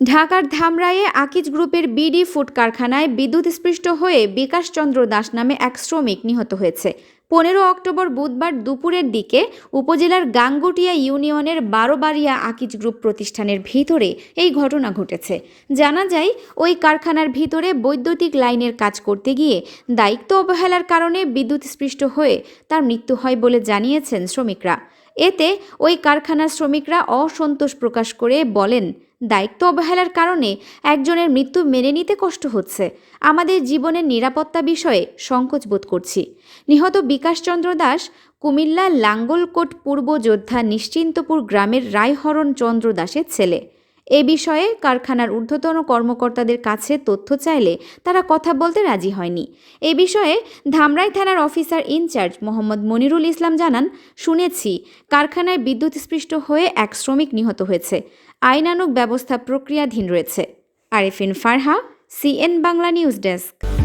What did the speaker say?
ঢাকার ধামরায়ে আকিজ গ্রুপের BD food কারখানায় বিদ্যুৎস্পৃষ্ট হয়ে বিকাশ চন্দ্র দাস নামে এক শ্রমিক নিহত হয়েছে। পনেরো অক্টোবর বুধবার দুপুরের দিকে উপজেলার গাঙ্গুটিয়া ইউনিয়নের বারোবাড়িয়া আকিজ গ্রুপ প্রতিষ্ঠানের ভিতরে এই ঘটনা ঘটেছে। জানা যায়, ওই কারখানার ভিতরে বৈদ্যুতিক লাইনের কাজ করতে গিয়ে দায়িত্ব অবহেলার কারণে বিদ্যুৎস্পৃষ্ট হয়ে তার মৃত্যু হয় বলে জানিয়েছেন শ্রমিকরা। এতে ওই কারখানার শ্রমিকরা অসন্তোষ প্রকাশ করে বলেন, দায়িত্ব অবহেলার কারণে একজনের মৃত্যু মেনে নিতে কষ্ট হচ্ছে। আমাদের জীবনের নিরাপত্তা বিষয়ে সংকোচ বোধ করছি। নিহত বিকাশচন্দ্র দাস, কুমিল্লা লাঙ্গলকোট পূর্ব যোদ্ধা নিশ্চিন্তপুর গ্রামের রায়হরণ চন্দ্র দাসের ছেলে। এ বিষয়ে কারখানার ঊর্ধ্বতন কর্মকর্তাদের কাছে তথ্য চাইলে তারা কথা বলতে রাজি হয়নি। এ বিষয়ে ধামরাই থানার officer in charge Mohammad Monirul Islam জানান, শুনেছি, কারখানায় বিদ্যুৎ স্পৃষ্ট হয়ে এক শ্রমিক নিহত হয়েছে। আইনানুগ ব্যবস্থা প্রক্রিয়াধীন রয়েছে। Arifin Farha, CN Bangla news desk.